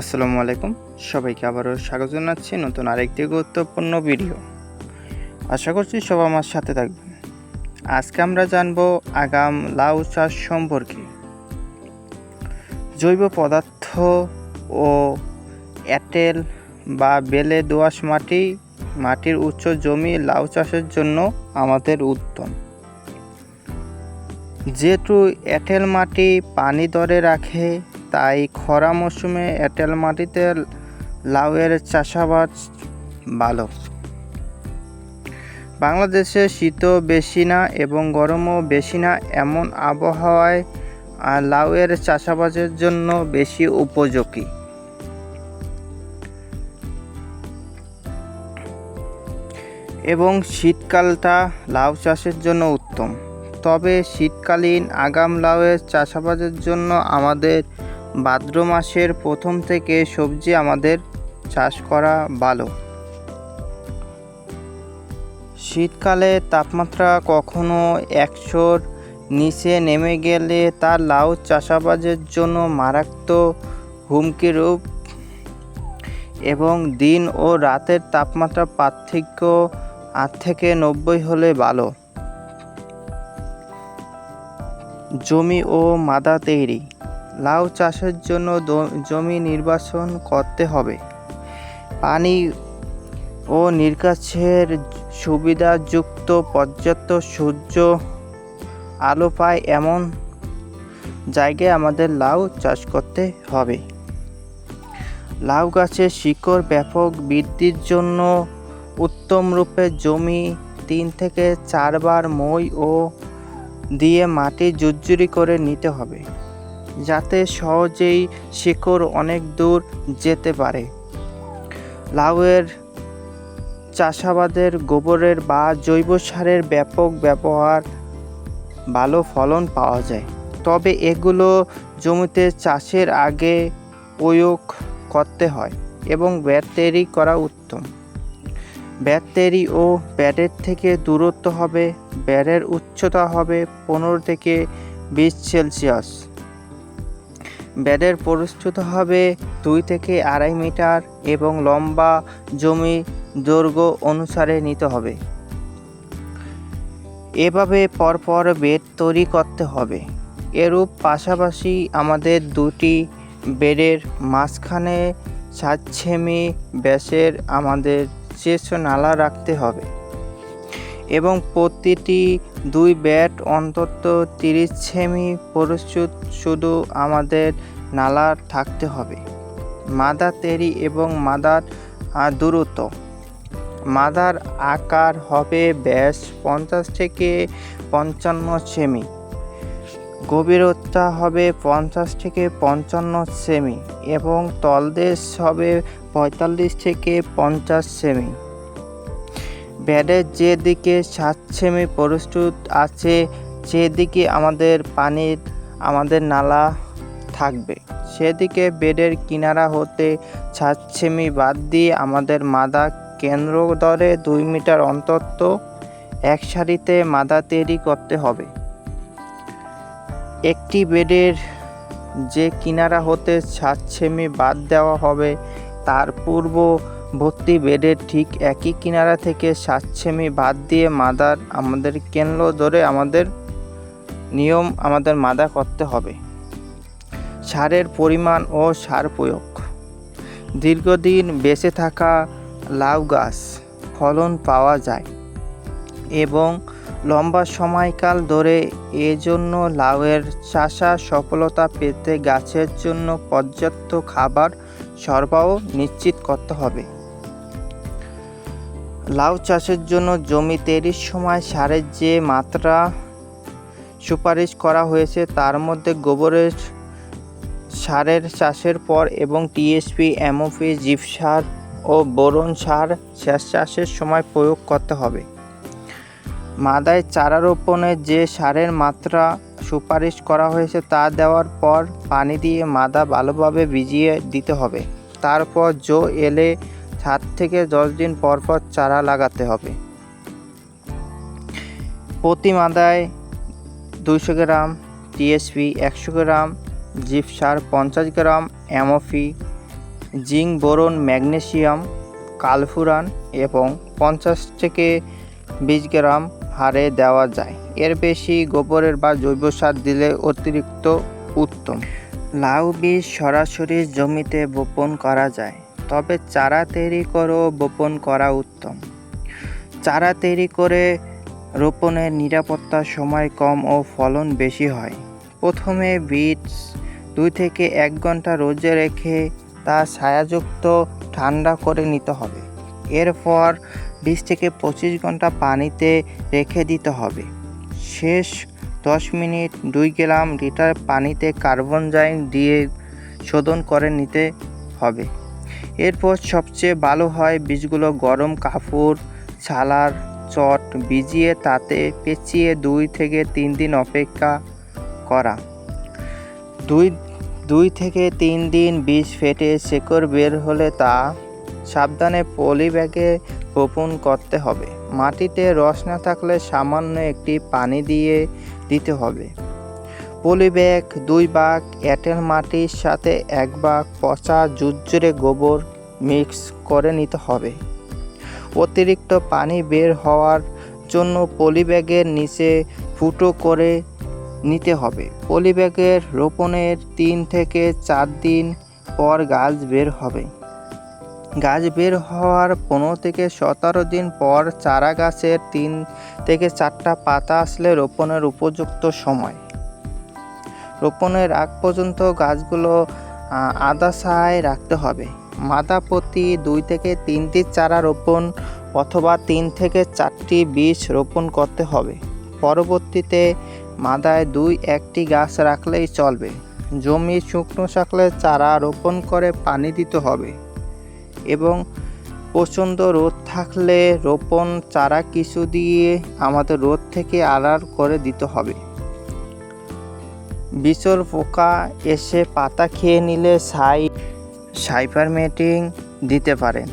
আসসালামু আলাইকুম। সবাইকে আবারও স্বাগত জানাচ্ছি নতুন আরেকটি গুরুত্বপূর্ণ ভিডিও। আশা করছি সব আমার সাথে থাকবেন। আজকে আমরা জানব আগাম লাউ চাষ সম্পর্কে। জৈব পদার্থ ও এঁটেল বা বেলে দোআঁশ মাটি, মাটির উচ্চ জমি লাউ চাষের জন্য আমাদের উত্তম। যেহেতু এঁটেল মাটি পানি ধরে রাখে তাই খরা মৌসুমে এঁটেল মাটিতে লাউয়ের চাষাবাদ ভালো। বাংলাদেশে শীতও বেশি না এবং গরমও বেশি না, এমন আবহাওয়ায় লাউয়ের চাষাবাদের জন্য বেশি উপযোগী। এবং শীতকালটা লাউ চাষের জন্য উত্তম। তবে শীতকালীন আগাম লাউয়ের চাষাবাদের জন্য আমাদের ভাদ্র মাসের প্রথম থেকে সবজি আমাদের চাষ করা ভালো। শীতকালে তাপমাত্রা কখনো একশোর নিচে নেমে গেলে তা লাউ চাষাবাদের জন্য মারাত্মক হুমকিরূপ এবং দিন ও রাতের তাপমাত্রা পার্থক্য আট থেকে নব্বই হলে ভালো। জমি ও মাদা তৈরি লাউ চাষের জন্য জমি নির্বাচন করতে হবে। পানি ও নির্কাশের সুবিধাযুক্ত পর্যাপ্ত সূর্য আলো পায় এমন জায়গায় আমাদের লাউ চাষ করতে হবে। লাউ গাছের শিকড় ব্যাপক বৃদ্ধির জন্য উত্তম রূপে জমি তিন থেকে চারবার মই ও দিয়ে মাটি জুরজুরি করে নিতে হবে। যাতে সহজেই শিকড় অনেক দূর যেতে পারে। লাউয়ের চাষাবাদের, গোবরের বা জৈব সারের ব্যাপক ব্যবহার ভালো ফলন পাওয়া যায়। তবে এগুলো জমিতে চাষের আগে প্রয়োগ করতে হয় এবং ব্যাট তৈরি করা উত্তম। ব্যাট তৈরি ও ব্যাটের থেকে দূরত্ব হবে, ব্যাটের উচ্চতা হবে পনেরো থেকে বিশ সেলসিয়াস। ব্যাডের প্রস্তুত হবে দুই থেকে আড়াই মিটার এবং লম্বা জমি দৈর্ঘ্য অনুসারে নিতে হবে। এভাবে পরপর বেড তৈরি করতে হবে। এরূপ পাশাপাশি আমাদের দুটি বেডের মাঝখানে সাত সেমি ব্যাসের আমাদের শেষ নালা রাখতে হবে। এবং প্রতিটি দুই ব্যাট অন্তত তিরিশ সেমি প্রস্তুত শুধু আমাদের নালা থাকতে হবে। মাদা তেরি এবং মাদার দূরত্ব মাদার আকার হবে ব্যাস পঞ্চাশ থেকে পঞ্চান্ন সেমি। গভীরতা হবে পঞ্চাশ থেকে পঞ্চান্ন সেমি এবং তলদেশ হবে পঁয়তাল্লিশ থেকে পঞ্চাশ সেমি। ব্যাডের যেদিকে সেমি প্রস্তুত আছে, সেদিকে আমাদের পানির আমাদের নালা থাকবে। সেদিকে বেডের কিনারা হতে সেমি বাদ দিয়ে আমাদের মাদা কেন্দ্র দরে দুই মিটার অন্তত এক সারিতে মাদা তৈরি করতে হবে। একটি বেডের যে কিনারা হতে সেমি বাদ দেওয়া হবে, তার পূর্ববর্তী বেডের ঠিক একই কিনারা থেকে সাত সেমি বাদ দিয়ে মাদার আমাদের কেন্দ্র ধরে আমাদের নিয়ম আমাদের মাদা করতে হবে। সারের পরিমাণ ও সার প্রয়োগ। দীর্ঘদিন বেঁচে থাকা লাউ গাছ ফলন পাওয়া যায় এবং লম্বা সময়কাল ধরে এজন্য লাউয়ের চাষা সফলতা পেতে গাছের জন্য পর্যাপ্ত খাবার সরবরাহ নিশ্চিত করতে হবে। লাউ চাষের জন্য জমি তৈরির সময় সারের যে মাত্রা সুপারিশ করা হয়েছে, তার মধ্যে গোবরের সারের চাষের পর এবং টিএসপি এমওপি জিপ সার ও বোরন সার শেষ চাষের সময় প্রয়োগ করতে হবে। মাদায় চারা রোপণে যে সারের মাত্রা সুপারিশ করা হয়েছে, তা দেওয়ার পর পানি দিয়ে মাদা ভালোভাবে ভিজিয়ে দিতে হবে। তারপর জো এলে সাত থেকে দশ দিন পর পর চারা লাগাতে হবে। প্রতি মাদায় দুশো গ্রাম টিএসপি একশো গ্রাম, জিপ সার পঞ্চাশ গ্রাম অ্যামোফি জিঙ্ক বোরন, ম্যাগনেসিয়াম, কালফুরান এবং পঞ্চাশ থেকে বিশ গ্রাম হারে দেওয়া যায়। এর বেশি গোবরের বা জৈব সার দিলে অতিরিক্ত উত্তম। লাউ বীজ সরাসরি জমিতে বপন করা যায়। তবে চারা তৈরি করেও বপন করা উত্তম। চারা তৈরি করে রোপণের নিরাপত্তা সময় কম ও ফলন বেশি হয়। প্রথমে বীজ দুই থেকে এক ঘণ্টা রোজে রেখে তা ছায়াযুক্ত ঠান্ডা করে নিতে হবে। এরপর বিশ থেকে পঁচিশ ঘণ্টা পানিতে রেখে দিতে হবে। শেষ দশ মিনিট দুই গ্রাম লিটার পানিতে কার্বন জাইন দিয়ে শোধন করে নিতে হবে। এরপর সবচেয়ে ভালো হয় বীজগুলো গরম কাপড়, ছালার, চট, ভিজিয়ে তাতে পেঁচিয়ে দুই থেকে তিন দিন অপেক্ষা করা। দুই দুই থেকে তিন দিন বীজ ফেটে শেকড় বের হলে তা সাবধানে পলি ব্যাগে বপন করতে হবে। মাটিতে রস না থাকলে সামান্য একটি পানি দিয়ে দিতে হবে। পলি ব্যাগ দুই ভাগ এঁটেল মাটির সাথে এক ভাগ পচা জুজ্জুরে গোবর মিক্স করে নিতে হবে। অতিরিক্ত পানি বের হওয়ার জন্য পলি ব্যাগের নিচে ফুটো করে নিতে হবে। পলি ব্যাগের রোপণের তিন থেকে চার দিন পর গাছ বের হবে। গাছ বের হওয়ার পনেরো থেকে সতেরো দিন পর চারা গাছের তিন থেকে চারটা পাতা আসলে রোপণের উপযুক্ত সময়। রোপণের আগ পর্যন্ত গাছগুলো আদা ছায় রাখতে হবে। মাদা প্রতি দুই থেকে তিনটি চারা রোপণ অথবা তিন থেকে চারটি বীজ রোপণ করতে হবে। পরবর্তীতে মাদায় দুই একটি গাছ রাখলেই চলবে। জমি শুকনো থাকলে চারা রোপণ করে পানি দিতে হবে এবং প্রচণ্ড রোদ থাকলে রোপণ চারা কিছু দিয়ে আমাদের রোদ থেকে আড়াল করে দিতে হবে। বিচর পোকা এসে পাতা খেয়ে নিলে সাই সাইপারমেটিং দিতে পারেন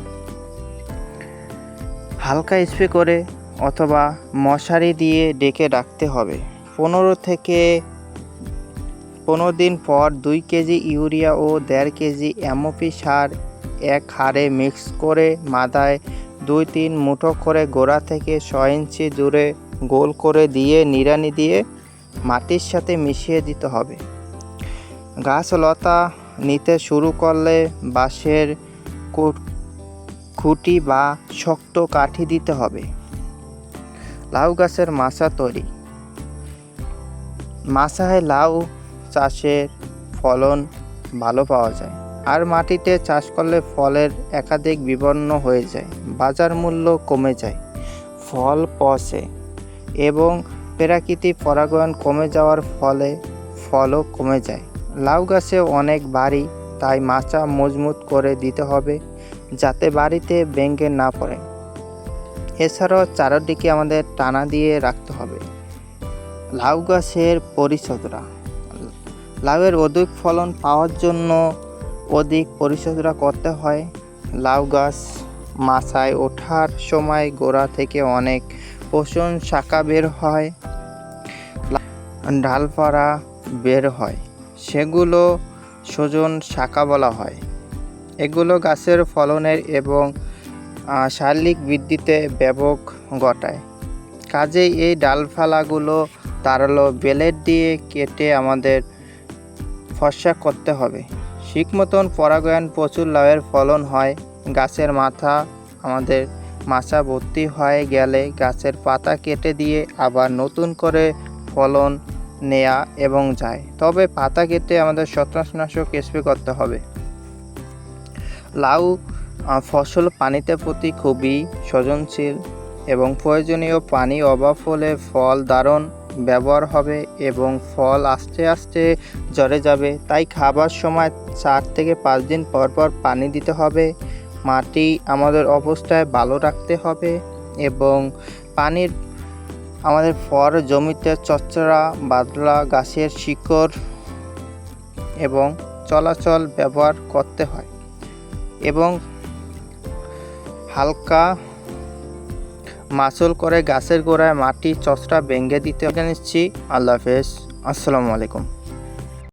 হালকা স্প্রে করে অথবা মশারি দিয়ে ডেকে রাখতে হবে। পনেরো থেকে পনেরো দিন পর দুই কেজি ইউরিয়া ও দেড় কেজি এমওপি সার এক হারে মিক্স করে মাদায় দুই তিন মুঠো করে গোড়া থেকে ছয় ইঞ্চি দূরে গোল করে দিয়ে নিড়ানি দিয়ে মাটির সাথে মিশিয়ে দিতে হবে। গাছ লতা নিতে শুরু করলে বাঁশের খুঁটি বা শক্ত কাঠি দিতে হবে। লাউ গাছের মাছা তৈরি। মাচায় লাউ চাষের ফলন ভালো পাওয়া যায়। আর মাটিতে চাষ করলে ফলের একাধিক বিবর্ণ হয়ে যায়। বাজার মূল্য কমে যায়। ফল পচে এবং প্রাকৃতিক পরাগায়ন কমে যাওয়ার ফলে ফলও কমে যায়। লাউ গাছে অনেক বাড়ি, তাই মাচা মজবুত করে দিতে হবে যাতে বাড়িতে ভেঙে না পড়ে। এছাড়াও চারদিকে আমাদের টানা দিয়ে রাখতে হবে। লাউ গাছের পরিচর্যা। লাউয়ের অধিক ফলন পাওয়ার জন্য অধিক পরিচর্যা করতে হয়। লাউ গাছ মাছায় ওঠার সময় গোড়া থেকে অনেক পোষণ শাখা বের হয়। লা- ডালপাড়া বের হয়। সেগুলো সজন শাখা বলা হয়। এগুলো গাছের ফলনের এবং শারীরিক বৃদ্ধিতে ব্যাপক ঘটায়। কাজেই এই ডালপালাগুলো তারালো বেলের দিয়ে কেটে আমাদের ফর্সা করতে হবে। ঠিক মতন পরাগায়ন প্রচুর লাভের ফলন হয়। গাছের মাথা আমাদের মাছা ভর্তি হয়ে গেলে গাছের পাতা কেটে দিয়ে আবার নতুন করে ফলন নেয়া এবং যায়। তবে পাতা কেটে আমাদের ছত্রাকনাশক স্প্রে করতে হবে। লাউ ফসল পানিতে প্রতি খুবই সজনশীল এবং প্রয়োজনীয় পানি অভাব হলে ফল দারুণ ব্যবহার হবে এবং ফল আস্তে আস্তে ঝরে যাবে। তাই খাবার সময় চার থেকে পাঁচ দিন পর পর পানি দিতে হবে। মাটি আমাদের অবস্থায় ভালো রাখতে হবে এবং পানির আমাদের ফর জমিতে চচ্চড়া বাদলা গাছের শিকড় এবং চলাচল ব্যবহার করতে হয় এবং হালকা মাসল করে গাছের গোড়ায় মাটি, চচড়া ভেঙে দিতে নিচ্ছি। আল্লাহ হাফেজ। আসসালামু আলাইকুম।